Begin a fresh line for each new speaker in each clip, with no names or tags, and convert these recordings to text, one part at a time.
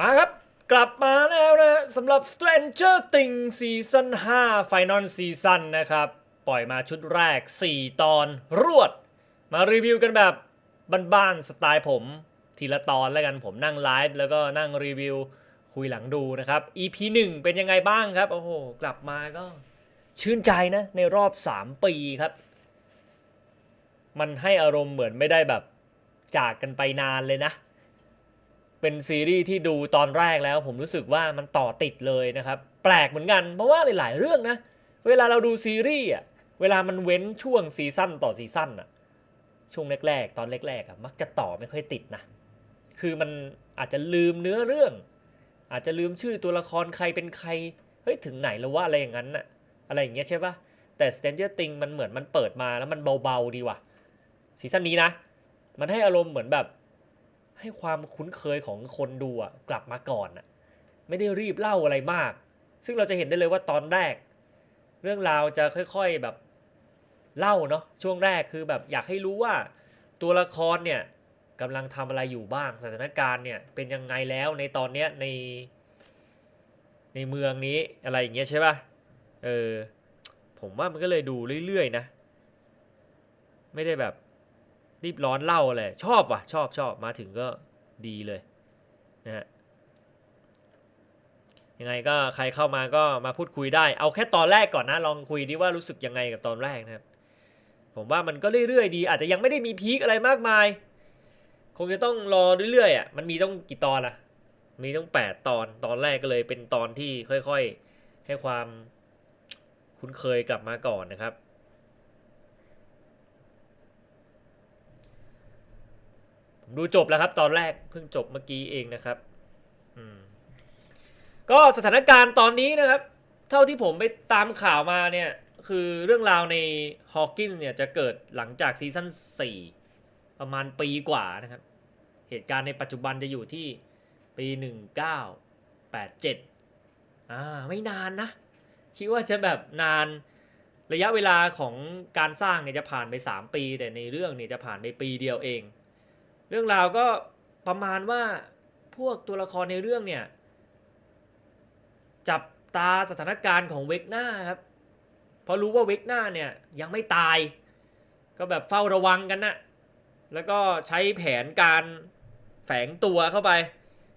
มาครับ กลับมาแล้วนะสำหรับ Stranger Things ซีซั่น5 Final Season นะครับ ปล่อยมาชุดแรก 4 ตอนรวด มารีวิวกันแบบบ้านๆสไตล์ผม ทีละตอนแล้วกันผมนั่งไลฟ์แล้วก็นั่งรีวิว คุยหลังดูนะครับ EP 1 เป็นยังไงบ้างครับ โอ้โห กลับมาก็ชื่นใจนะ ในรอบ 3 ปีครับ มันให้อารมณ์เหมือนไม่ได้แบบจากกันไปนานเลยนะ เป็นซีรีส์ที่ดูตอนแรกแล้ว ผมรู้สึกว่ามันต่อติดเลยนะครับ แปลกเหมือนกัน เพราะว่าหลาย ๆ เรื่องนะ เวลาเราดูซีรีส์อะเวลามันเว้นช่วงซีซั่นต่อซีซั่นอะช่วงแรก ๆ ตอนแรกๆอะมักจะต่อไม่ค่อยติดนะ คือมันอาจจะลืมเนื้อเรื่อง อาจจะลืมชื่อตัวละครใครเป็นใครเฮ้ยถึงไหนแล้วว่าอะไรอย่างนั้นน่ะอะไรอย่างเงี้ยใช่ปะแต่ Stranger Things มันเหมือนมันเปิดมาแล้วมันเบาๆดีว่ะซีซั่นนี้นะ มันให้อารมณ์เหมือนแบบ ให้ความคุ้นเคยของคนดูอะกลับมาก่อนอะไม่ได้รีบเล่าอะไรมาก ซึ่งเราจะเห็นได้เลยว่าตอนแรก เรื่องราวจะค่อยๆแบบเล่าเนาะช่วงแรกคือแบบอยากให้รู้ว่าตัวละครเนี่ยกำลังทำอะไรอยู่บ้างสถานการณ์เนี่ยเป็นยังไงแล้วในตอนเนี้ยใน ในเมืองนี้อะไรอย่างเงี้ยใช่ป่ะเออผมว่ามันก็เลยดูเรื่อยๆนะ ไม่ได้แบบ รีบร้อนเล่าอะไรชอบว่ะชอบชอบมาถึงก็ดีเลยนะฮะยังไงก็ใครเข้ามาก็มาพูดคุยได้ เอาแค่ตอนแรกก่อนนะลองคุยดิว่ารู้สึกยังไงกับตอนแรกนะครับ ผมว่ามันก็เรื่อยๆดี อาจจะยังไม่ได้มีพีคอะไรมากมาย คงจะต้องรอเรื่อยๆอะมันมีต้องกี่ตอนล่ะ มีต้องแปดตอนตอนแรกก็เลยเป็นตอนที่ค่อย ๆ ให้ความคุ้นเคยกลับมาก่อนนะครับ ผม ดูจบแล้วครับ ตอนแรกเพิ่งจบเมื่อกี้เองนะครับอืมก็สถานการณ์ตอนนี้นะครับ เท่าที่ผมไปตามข่าวมาเนี่ย คือเรื่องราวในฮอว์กินเนี่ยจะเกิดหลังจากซีซั่น4 ประมาณปีกว่านะครับ เหตุการณ์ในปัจจุบันจะอยู่ที่ปี 1987 อ่า ไม่นานนะ คิดว่าจะแบบนานระยะเวลาของการสร้างเนี่ยจะผ่านไป 3 ปี แต่ในเรื่องเนี่ยจะผ่านไปปีเดียวเอง เรื่องราวก็ประมาณว่าพวกตัวละครในเรื่องเนี่ย จับตาสถานการณ์ของเวกหน้าครับเพราะรู้ว่าเวกหน้าเนี่ยยังไม่ตาย ก็แบบเฝ้าระวังกันนะแล้วก็ใช้แผนการแฝงตัวเข้าไป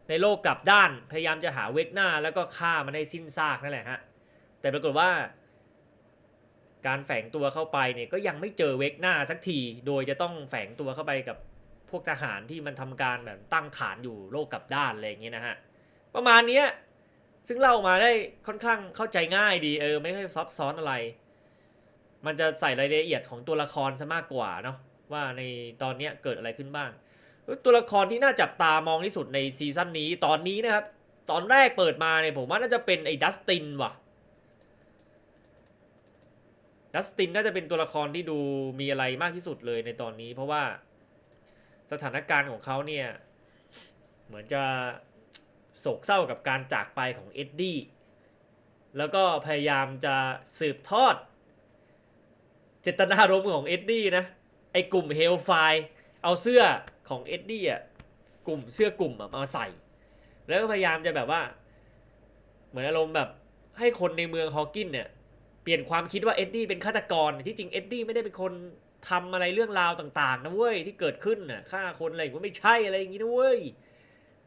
ในโลกกลับด้านพยายามจะหาเวกหน้าแล้วก็ฆ่ามันให้สิ้นซากนั่นแหละฮะแต่ปรากฏว่า การแฝงตัวเข้าไปเนี่ยก็ยังไม่เจอเวกหน้าสักที โดยจะต้องแฝงตัวเข้าไปกับ พวกทหารที่มันทำการแบบตั้งฐานอยู่โลกกับด้านอะไรอย่างเงี้ยนะฮะประมาณเนี้ยซึ่งเล่ามาได้ค่อนข้างเข้าใจง่ายดีเออไม่ค่อยซับซ้อนอะไร มันจะใส่รายละเอียดของตัวละครซะมากกว่าเนาะว่าในตอนเนี้ยเกิดอะไรขึ้นบ้าง ตัวละครที่น่าจับตามองที่สุดในซีซั่นนี้ตอนนี้นะครับ ตอนแรกเปิดมาเนี่ยผมว่าน่าจะเป็นไอ้ดัสตินว่ะดัสตินน่าจะเป็นตัวละครที่ดูมีอะไรมากที่สุดเลยในตอนนี้ เพราะว่า สถานการณ์ของเขาเนี่ย เหมือนจะโศกเศร้ากับการจากไปของเอ็ดดี้แล้วก็พยายามจะสืบทอด เจตนารมณ์ของเอ็ดดี้นะ ไอ้กลุ่มเฮลไฟเอาเสื้อของเอ็ดดี้อะกลุ่มเสื้อกลุ่มมาใส่ แล้วก็พยายามจะแบบว่า เหมือนอารมณ์แบบให้คนในเมืองฮอว์กินเนี่ย เปลี่ยนความคิดว่าเอ็ดดี้เป็นฆาตกร ที่จริงเอ็ดดี้ไม่ได้เป็นคน ทำอะไรเรื่องราวต่าง ๆนะเว้ยที่เกิดขึ้นน่ะฆ่าคนอะไรก็ไม่ใช่อะไรอย่างงี้นะเว้ย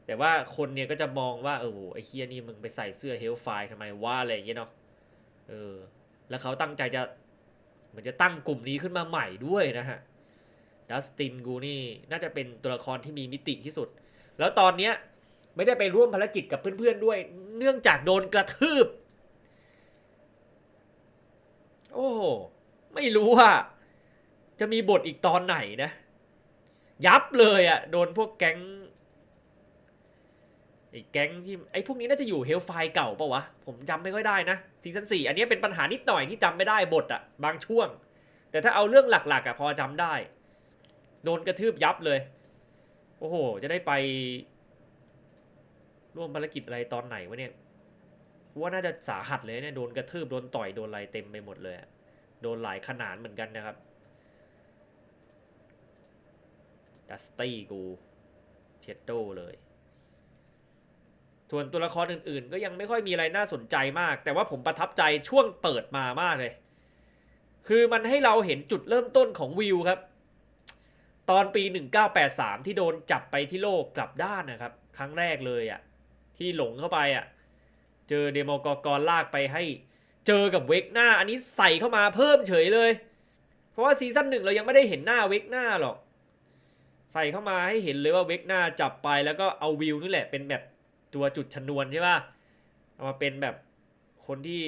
แต่ว่าคนเนี่ยก็จะมองว่าเออไอ้เคียนี่มึงไปใส่เสื้อเฮลไฟทำไมว่าอะไรอย่างเงี้ยเนาะเออ แล้วเขาตั้งใจจะมือนจะตั้งกลุ่มนี้ขึ้นมาใหม่ด้วยนะฮะดัสตินกูนี่น่าจะเป็นตัวละครที่มีมิติที่สุด แล้วตอนเนี้ยไม่ได้ไปร่วมภารกิจกับเพื่อนๆด้วย เนื่องจากโดนกระทืบ โอ้ไม่รู้ว่า จะมีบทอีกตอนไหนนะ ยับเลยอะ่ะ โดนพวกแก๊งไอ้แก๊งที่ไอ้พวกนี้น่าจะอยู่เฮลไฟเก่าปะวะ ผมจำไม่ค่อยได้นะซีซั่นสี่อันนี้เป็นปัญหานิดหน่อยที่จำไม่ได้บทอะบางช่วง แต่ถ้าเอาเรื่องหลักๆอะพอจำได้ โดนกระทืบยับเลย โอ้โห จะได้ไป ร่วมภารกิจอะไรตอนไหนวะเนี่ยว่าน่าจะสาหัสเลยเนี่ยโดนกระทืบโดนต่อยโดนอะไรเต็มไปหมดเลยโดนหลายขนาดเหมือนกันนะครับ ดัสตี้กูเชดโดเลย ส่วนตัวละครอื่นๆ ก็ยังไม่ค่อยมีอะไรน่าสนใจมาก แต่ว่าผมประทับใจช่วงเปิดมามากเลย คือมันให้เราเห็นจุดเริ่มต้นของวิวครับ ตอนปี 1983 ที่โดนจับไปที่โลกกลับด้านนะครับ ครั้งแรกเลยอะ่ะ ที่หลงเข้าไปอะ่ะ เจอเดโมกกรลากไปให้เจอกับเวกหน้า อันนี้ใส่เข้ามาเพิ่มเฉยเลย เพราะว่าซีซั่นหนึ่งเรายังไม่ได้เห็นหน้าเวกหน้าหรอก ใส่เข้ามาให้เห็นเลยว่าเวกหน้าจับไปแล้วก็เอาวิวนี่แหละเป็นแบบตัวจุดชนวนใช่ป่ะเอามาเป็นแบบคนที่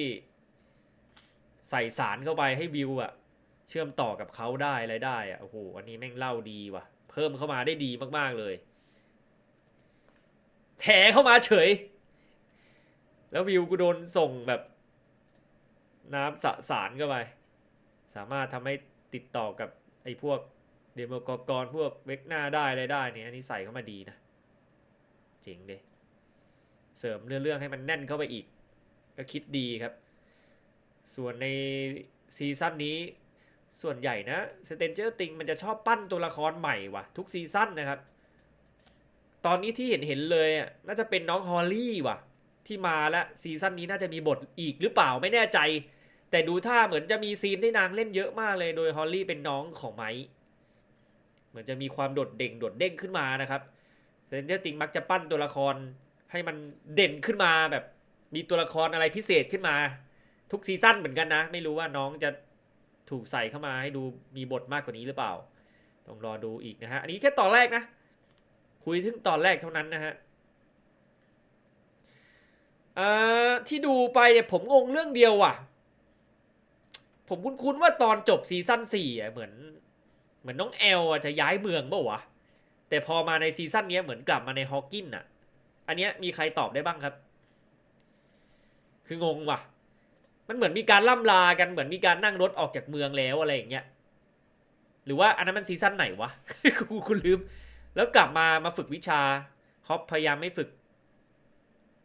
ใส่สารเข้าไปให้วิวอะเชื่อมต่อกับเขาได้อะไรได้อะโอ้โหอันนี้แม่งเล่าดีว่ะ เพิ่มเข้ามาได้ดีมากๆเลย แถเข้ามาเฉย แล้ววิวกูโดนส่งแบบ น้ำสสารเข้าไป สามารถทำให้ติดต่อกับไอ้พวก เดโมกอกรพวกเวกหน้าได้อะไรได้เนี่ยอันนี้ใส่เข้ามาดีนะเจ๋งเดเสริมเนื้อเรื่องให้มันแน่นเข้าไปอีก ก็คิดดีครับ ส่วนในซีซั่นนี้ส่วนใหญ่นะสเตนเจอร์ติงมันจะชอบปั้นตัวละครใหม่ว่ะ ทุกซีซั่นนะครับ ตอนนี้ที่เห็นเห็นเลยอะน่าจะเป็นน้องฮอลลี่ว่ะ ที่มาแล้วซีซั่นนี้น่าจะมีบทอีกหรือเปล่าไม่แน่ใจ แต่ดูท่าเหมือนจะมีซีนที่นางเล่นเยอะมากเลย โดยฮอลลี่เป็นน้องของไม้ เหมือนจะมีความโดดเด่งโดดเด้งขึ้นมานะครับเซนเจอร์ติงมักจะปั้นตัวละครให้มันเด่นขึ้นมาแบบมีตัวละครอะไรพิเศษขึ้นมา ทุกซีซั่นเหมือนกันนะ ไม่รู้ว่าน้องจะถูกใส่เข้ามาให้ดูมีบทมากกว่านี้หรือเปล่า ต้องรอดูอีกนะฮะ อันนี้แค่ตอนแรกนะ คุยถึงตอนแรกเท่านั้นนะฮะที่ดูไปเนี่ยผมงงเรื่องเดียวว่ะ ผมคุ้นๆว่าตอนจบซีซั่นสี่อะเหมือน เหมือนน้องแอลอะจะย้ายเมืองเปล่าวะ แต่พอมาในซีซั่นนี้เหมือนกลับมาในฮอกกินอะอันเนี้ยมีใครตอบได้บ้างครับ คืองงว่ะ มันเหมือนมีการล่ำลากันเหมือนมีการนั่งรถออกจากเมืองแล้วอะไรอย่างเงี้ย หรือว่าอันนั้นมันซีซั่นไหนวะกูคุณลืม แล้วกลับมามาฝึกวิชาฮอปพยายามไม่ฝึก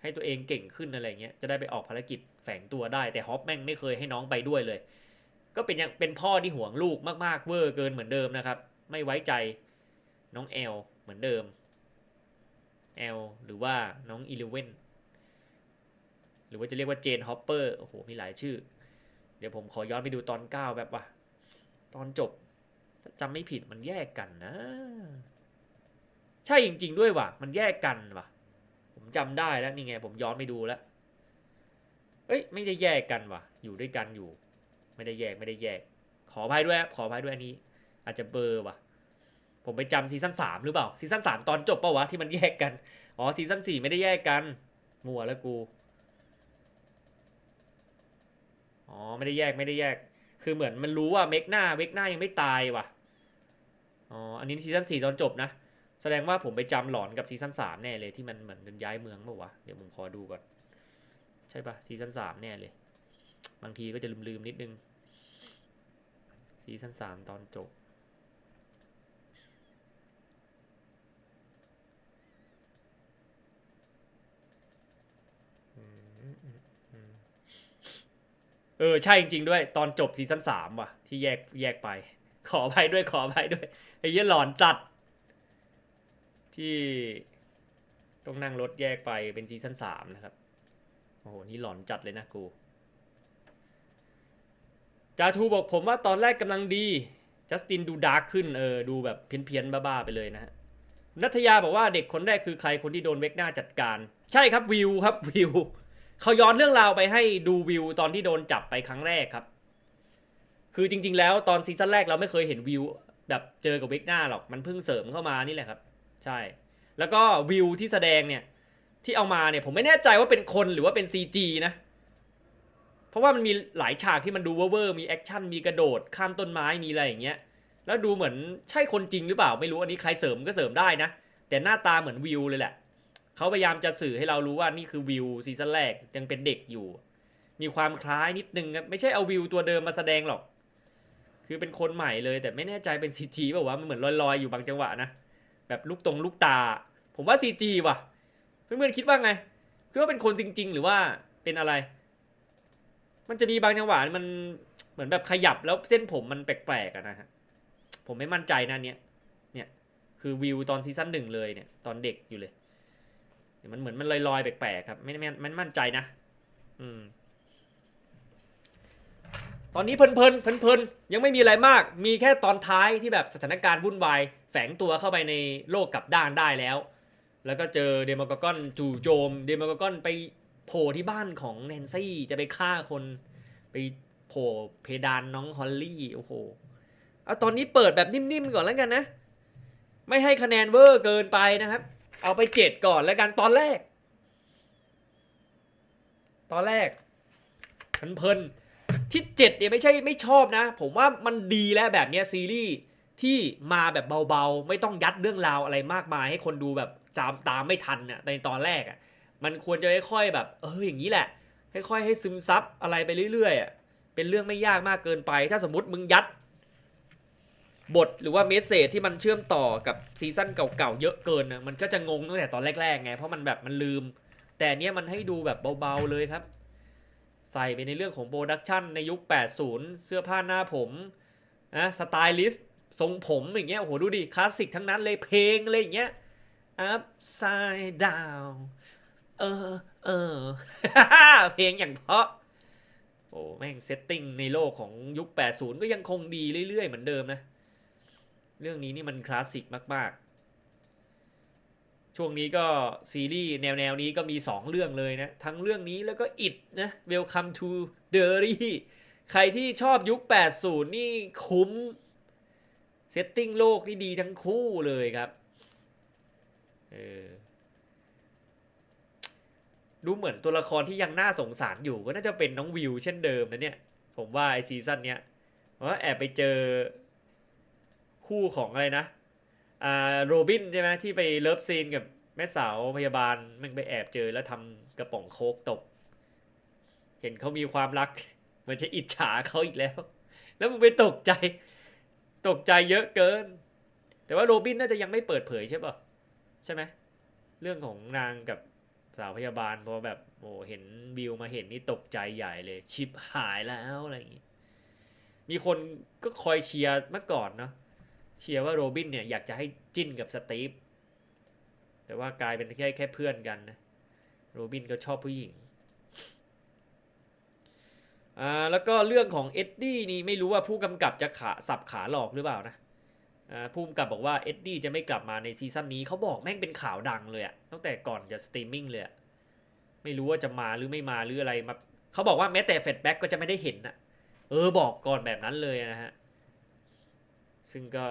ให้ตัวเองเก่งขึ้นอะไรเงี้ย จะได้ไปออกภารกิจแฝงตัวได้ แต่ฮอปแม่งไม่เคยให้น้องไปด้วยเลย ก็เป็นยังเป็นพ่อที่ห่วงลูกมาก ๆ เวอร์เกินเหมือนเดิมนะครับ ไม่ไว้ใจน้องแอลเหมือนเดิมแอลหรือว่าน้องอีเลเวนหรือว่าจะเรียกว่าเจนฮอปเปอร์โอ้โหมีหลายชื่อ เดี๋ยวผมขอย้อนไปดูตอน 9 แบบว่า ตอนจบถ้าจำไม่ผิดมันแยกกันนะ ใช่จริง ๆ ด้วยว่ะ มันแยกกันว่ะ ผมจำได้แล้วนี่ไง ผมย้อนไปดูแล้วเอ้ย ไม่ได้แยกกันว่ะ อยู่ด้วยกันอยู่ ไม่ได้แยกไม่ได้แยก ขออภัยด้วยขออภัยด้วยอันนี้ อาจจะเบอร์ว่ะ ผมไปจำซีซั่นสามหรือเปล่าซีซั่นสามตอนจบเปล่าวะที่มันแยกกัน อ๋อซีซั่นสี่ไม่ได้แยกกันมัวแล้วกู อ๋อไม่ได้แยกไม่ได้แยก คือเหมือนมันรู้ว่าเมกหน้าเมกหน้ายังไม่ตายว่ะ อ๋ออันนี้ซีซั่นสี่ตอนจบนะ แสดงว่าผมไปจำหลอนกับซีซั่นสามแน่เลยที่มันเหมือนย้ายเมืองเปล่าวะเดี๋ยวผมขอดูก่อน ใช่ปะซีซั่นสามแน่เลยบางทีก็จะลืมๆนิดนึง ซีซั่นสามตอนจบ เออ ใช่จริง ๆ ด้วย ตอนจบซีซั่นสามว่ะ ที่แยกแยกไป ขออภัยด้วยขออภัยด้วย ไอ้เหี้ยหลอนจัด ที่ต้องนั่งรถแยกไปเป็นซีซั่นสามนะครับ โอ้โห นี่หลอนจัดเลยนะกู จาทูบอกผมว่าตอนแรกกำลังดี จัสตินดูดาร์กขึ้นเออดูแบบเพี้ยนๆบ้าๆไปเลยนะฮะนัทยาบอกว่าเด็กคนแรกคือใครคนที่โดนเวกหน้าจัดการ ใช่ครับวิวครับวิวเขาย้อนเรื่องราวไปให้ดูวิวตอนที่โดนจับไปครั้งแรกครับ คือจริง ๆ แล้วตอนซีซั่นแรกเราไม่เคยเห็นวิวแบบเจอกับเวกหน้าหรอกมันเพิ่งเสริมเข้ามานี่แหละครับ ใช่ แล้วก็วิวที่แสดงเนี่ยที่เอามาเนี่ยผมไม่แน่ใจว่าเป็นคนหรือว่าเป็น CG นะ เพราะว่ามันมีหลายฉากที่มันดูเวอร์มีแอคชั่นมีกระโดดข้ามต้นไม้มีอะไรอย่างเงี้ยแล้วดูเหมือนใช่คนจริงหรือเปล่าไม่รู้อันนี้ใครเสริมก็เสริมได้นะ แต่หน้าตาเหมือนวิวเลยแหละเขาพยายามจะสื่อให้เรารู้ว่านี่คือวิวซีซั่นแรกยังเป็นเด็กอยู่ มีความคล้ายนิดนึงครับไม่ใช่เอาวิวตัวเดิมมาแสดงหรอก คือเป็นคนใหม่เลย แต่ไม่แน่ใจเป็น CG เปล่าวะมันเหมือนลอยๆอยู่บางจังหวะนะแบบลูกตรงลูกตา ผมว่า CG ว่ะเพื่อนๆคิดว่าไงคือว่าเป็นคนจริง ๆ หรือว่าเป็นอะไร มันจะมีบางจังหวะมันเหมือนแบบขยับแล้วเส้นผมมันแปลกๆอะนะฮะผมไม่มั่นใจนะเนี่ยเนี่ยคือวิวตอนซีซั่นหนึ่งเลยเนี่ยตอนเด็กอยู่เลยมันเหมือนมันลอยๆแปลกๆครับไม่ไม่ไม่มั่นใจนะ อืม ตอนนี้เพลินเพลินเพลินเพลินๆยังไม่มีอะไรมาก มีแค่ตอนท้ายที่แบบสถานการณ์วุ่นวายแฝงตัวเข้าไปในโลกกลับด้านได้แล้ว แล้วก็เจอเดโมกกอนจู่โจม เดโมกกอนไป โผล่ที่บ้านของแนนซี่จะไปฆ่าคนไปโผล่เพดานน้องฮอลลี่โอ้โหเอาตอนนี้เปิดแบบนิ่มๆก่อนแล้วกันนะ ไม่ให้คะแนนเวอร์เกินไปนะครับ เอาไปเจ็ดก่อนแล้วกันตอนแรก ตอนแรกเพลินๆที่เจ็ดเนี่ยไม่ใช่ไม่ชอบนะ ผมว่ามันดีแล้วแบบเนี้ยซีรีส์ที่มาแบบเบาๆ ไม่ต้องยัดเรื่องราวอะไรมากมาย ให้คนดูแบบจามตามไม่ทันน่ะในตอนแรกอะ มันควรจะค่อยๆแบบ เอออย่างนี้แหละ ค่อยๆให้ซึมซับอะไรไปเรื่อยๆอะเป็นเรื่องไม่ยากมากเกินไป ถ้าสมมติมึงยัด บทหรือว่าเมสเซจที่มันเชื่อมต่อกับซีซั่นเก่าๆเยอะเกินนะมันก็จะงงตั้งแต่ตอนแรกๆไงเพราะมันแบบมันลืม แต่เนี้ยมันให้ดูแบบเบาๆเลยครับ ใส่ไปในเรื่องของโปรดักชันในยุค 80 เสื้อผ้าหน้าผมนะสไตลิสต์ทรงผมอย่างเงี้ยโอ้โหดูดิคลาสสิกทั้งนั้นเลยเพลงอะไรอย่างเงี้ย upside down เออ เออ เพลงอย่างเพราะ โอ้แม่งเซตติ้งในโลกของยุค 80 ก็ยังคงดีเรื่อยๆ เหมือนเดิมนะ เรื่องนี้นี่มันคลาสสิกมาก ๆ ช่วงนี้ก็ซีรีส์แนว ๆ นี้ก็มี 2 เรื่องเลยนะ ทั้งเรื่องนี้แล้วก็อิดนะ Welcome to Derry ใครที่ชอบยุค 80 นี่คุ้มเซตติ้งโลกนี่ดีทั้งคู่เลยครับ เออ ดูเหมือนตัวละครที่ยังน่าสงสารอยู่ก็น่าจะเป็นน้องวิวเช่นเดิมนะเนี่ย ผมว่าไอซีซั่นเนี้ยว่าแอบไปเจอคู่ของอะไรนะอ่าโรบินใช่ไหมที่ไปเลิฟซีนกับแม่สาวพยาบาลมันไปแอบเจอแล้วทำกระป๋องโค้กตก เห็นเขามีความรักมันจะอิจฉาเขาอีกแล้ว แล้วมึงไปตกใจตกใจเยอะเกิน แต่ว่าโรบินน่าจะยังไม่เปิดเผยใช่ป่ะใช่ไหมเรื่องของนางกับ สาวพยาบาลพอแบบโอ้เห็นวิวมาเห็นนี่ตกใจใหญ่เลย ชิปหายแล้วอะไรอย่างงี้มีคนก็คอยเชียร์เมื่อก่อนเนาะเชียร์ว่าโรบินเนี่ยอยากจะให้จิ้นกับสตีฟแต่ว่ากลายเป็นแค่แค่เพื่อนกันนะโรบินก็ชอบผู้หญิงอ่าแล้วก็เรื่องของเอ็ดดี้นี่ไม่รู้ว่าผู้กำกับจะขาสับขาหลอกหรือเปล่านะ ผู้กำกับบอกว่าเอ็ดดี้จะไม่กลับมาในซีซั่นนี้เขาบอกแม่งเป็นข่าวดังเลยอะตั้งแต่ก่อนจะสตรีมมิ่งเลยไม่รู้ว่าจะมาหรือไม่มาหรืออะไรมาเขาบอกว่าแม้แต่เฟดแบ็กก็จะไม่ได้เห็นนะเออบอกก่อนแบบนั้นเลยนะฮะ ซึ่งก็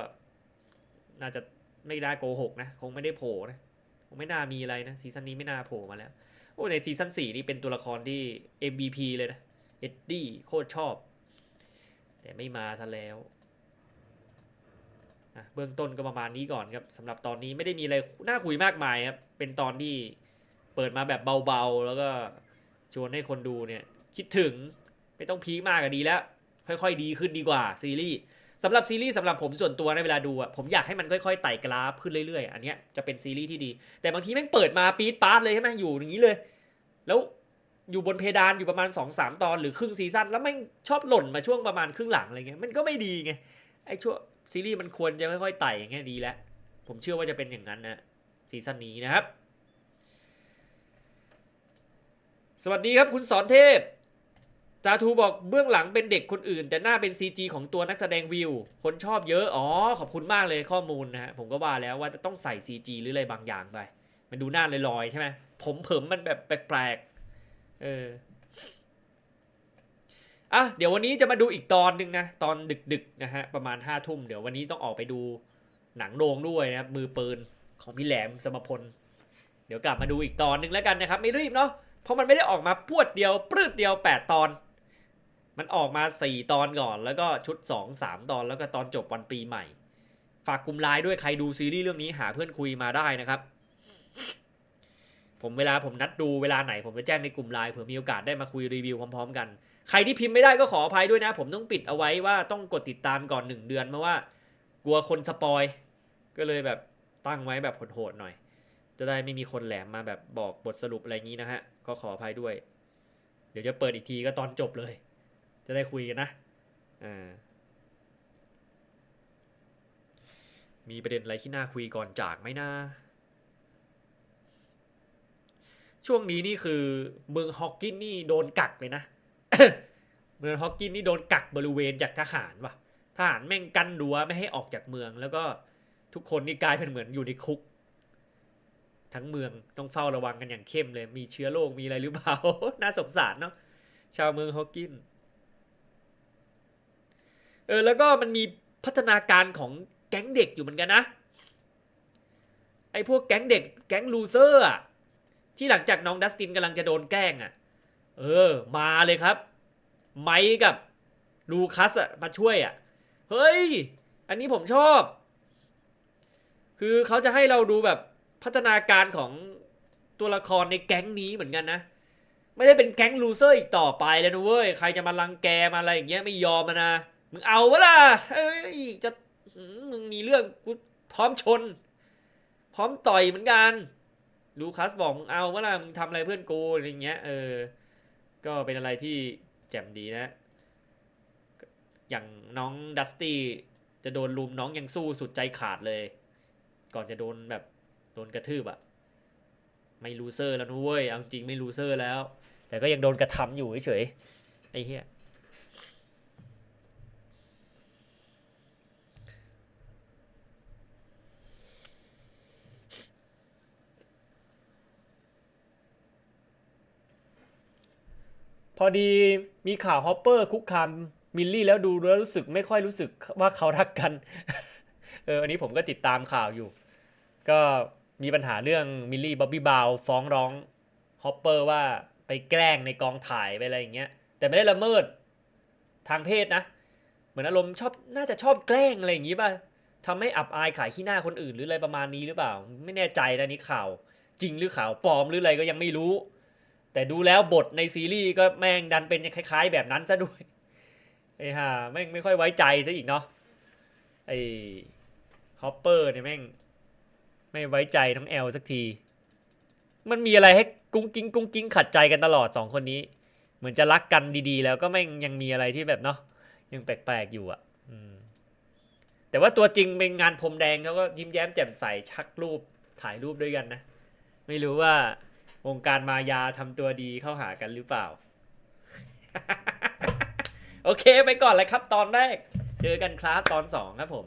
น่าจะไม่ได้โกหกนะ คงไม่ได้โผล่นะคงไม่น่ามีอะไรนะซีซั่นนี้ไม่น่าโผล่มาแล้ว โอ้ในซีซั่นสี่นี่เป็นตัวละครที่ MVP เลยนะเอ็ดดี้โคตรชอบ แต่ไม่มาซะแล้ว เบื้องต้นก็ประมาณนี้ก่อนครับสำหรับตอนนี้ไม่ได้มีอะไรน่าคุยมากมายครับเป็นตอนที่เปิดมาแบบเบาๆ แล้วก็ชวนให้คนดูเนี่ยคิดถึงไม่ต้องพีคมากก็ดีแล้ว ค่อยๆ ดีขึ้นดีกว่าซีรีส์สำหรับซีรีส์สำหรับผมส่วนตัวในเวลาดูอะผมอยากให้มันค่อยๆไต่กราฟขึ้นเรื่อยๆ อันเนี้ยจะเป็นซีรีส์ที่ดี แต่บางทีแม่งเปิดมาปี๊ดปาร์ตเลยใช่ไหมอยู่อย่างนี้เลย แล้วอยู่บนเพดานอยู่ประมาณ2อสตอนหรือครึ่งซีซั่นแล้วแม่งชอบหล่นมาช่วงประมาณครึ่งหลังอะไรเงี้ยมันก็ไม่ดีไงไอ้ช่วง ซีรีส์มันควรจะค่อยๆไต่อย่างเงี้ยดีแล้วผมเชื่อว่าจะเป็นอย่างนั้นนะซีซั่นนี้นะครับ สวัสดีครับคุณสอนเทพจาทูบอกเบื้องหลังเป็นเด็กคนอื่น แต่หน้าเป็น CG ของตัวนักแสดงวิว คนชอบเยอะ อ๋อ ขอบคุณมากเลยข้อมูลนะฮะผมก็ว่าแล้วว่าจะต้องใส่ CG หรืออะไรบางอย่างไป มันดูหน้าลอยๆใช่ไหมผมเผิมมันแบบแปลกๆเออ อะเดี๋ยววันนี้จะมาดูอีกตอนหนึ่งนะ ตอนดึกๆนะฮะประมาณห้าทุ่มเดี๋ยววันนี้ต้องออกไปดูหนังโรงด้วยนะครับมือปืนของพี่แหลมสมพล เดี๋ยวกลับมาดูอีกตอนหนึ่งแล้วกันนะครับ ไม่รีบเนาะเพราะมันไม่ได้ออกมาพวดเดียวปรืดเดียว 8 ตอน มันออกมา 4 ตอนก่อน แล้วก็ชุด 2 3 ตอนแล้วก็ตอนจบวันปีใหม่ ฝากกลุ่มไลน์ด้วยใครดูซีรีส์เรื่องนี้หาเพื่อนคุยมาได้นะครับ ผมเวลาผมนัดดูเวลาไหนผมจะแจ้งในกลุ่มไลน์เผื่อมีโอกาสได้มาคุยรีวิวพร้อม ๆ กัน ใครที่พิมพ์ไม่ได้ก็ขออภัยด้วยนะ ผมต้องปิดเอาไว้ว่าต้องกดติดตามก่อนหนึ่งเดือนเพราะว่า กลัวคนสปอย ก็เลยแบบตั้งไว้แบบโหดๆหน่อย จะได้ไม่มีคนแหลมมาแบบบอกบทสรุปอะไรงนี้นะฮะก็ขออภัยด้วย เดี๋ยวจะเปิดอีกทีก็ตอนจบเลย จะได้คุยกันนะอ่ามีประเด็นอะไรที่น่าคุยก่อนจากไหมนะช่วงนี้นี่คือเมืองฮอกกินนี่โดนกักเลยนะ เมืองฮอกกินนี่โดนกักบริเวณจากทหารว่ะ ทหารแม่งกันรั้วไม่ให้ออกจากเมือง แล้วก็ทุกคนนี่กลายเป็นเหมือนอยู่ในคุก ทั้งเมืองต้องเฝ้าระวังกันอย่างเข้มเลย มีเชื้อโรคมีอะไรหรือเปล่า น่าสงสารเนาะชาวเมืองฮอกกินเออแล้วก็มันมีพัฒนาการของแก๊งเด็กอยู่เหมือนกันนะไอ้พวกแก๊งเด็กแก๊งลูเซอร์อะที่หลังจากน้องดัสตินกำลังจะโดนแกล้งอะ เออ มาเลยครับ ไมค์กับลูคัสอะมาช่วยอะเฮ้ย อันนี้ผมชอบ คือเขาจะให้เราดูแบบพัฒนาการของตัวละครในแก๊งนี้เหมือนกันนะ ไม่ได้เป็นแก๊งลูเซอร์อีกต่อไปแล้วนะเว้ย ใครจะมารังแกมาอะไรอย่างเงี้ยไม่ยอมมานะ มึงเอาเวล่ะเอ้ยจะมมึงมีเรื่องกูพร้อมชน พร้อมต่อยเหมือนกันลูคัสบอกมึงเอาเวล่ะมึงทำอะไรเพื่อนกูอะไรอย่างเงี้ยเออ ก็เป็นอะไรที่แจ่มดีนะ อย่างน้องดัสตี้จะโดนลุมน้องยังสู้สุดใจขาดเลย ก่อนจะโดนแบบโดนกระทืบอะไม่ลูเซอร์แล้วนะเว้ยเอาจริงไม่ลูเซอร์แล้ว แต่ก็ยังโดนกระทำอยู่เฉยๆไอ้เหี้ย พอดีมีข่าวฮอปเปอร์คุกคามมิลลี่แล้วดูแล้วรู้สึกไม่ค่อยรู้สึกว่าเขารักกัน เอออันนี้ผมก็ติดตามข่าวอยู่ ก็มีปัญหาเรื่องมิลลี่บ๊อบบี้บาวฟ้องร้องฮอปเปอร์ว่าไปแกล้งในกองถ่ายไปอะไรอย่างเงี้ย แต่ไม่ได้ละเมิดทางเพศนะ เหมือนอารมณ์ชอบน่าจะชอบแกล้งอะไรอย่างงี้ป่ะทำให้อับอายขายขี้หน้าคนอื่นหรืออะไรประมาณนี้หรือเปล่า ไม่แน่ใจนะนี่ข่าว จริงหรือข่าวปลอมหรืออะไรก็ยังไม่รู้ แต่ดูแล้วบทในซีรีส์ก็แม่งดันเป็นคล้าย ๆ แบบนั้นซะด้วยไอ้ห่าแม่งไม่ค่อยไว้ใจซะอีกเนาะไอ้ฮอปเปอร์เนี่ยแม่งไม่ไว้ใจน้องแอลสักที มันมีอะไรให้กุ้งกิ้งกุ้งกิ้งขัดใจกันตลอดสองคนนี้ เหมือนจะรักกันดีๆ แล้วก็แม่งยังมีอะไรที่แบบเนาะยังแปลกๆอยู่อะแต่ว่าตัวจริงเป็นงานพรมแดงเขาก็ยิ้มแย้มแจ่มใสชักรูปถ่ายรูปด้วยกันนะ ไม่รู้ว่า วงการมายาทำตัวดีเข้าหากันหรือเปล่า โอเคไปก่อนเลยครับตอนแรก เจอกันครับตอนสองครับผม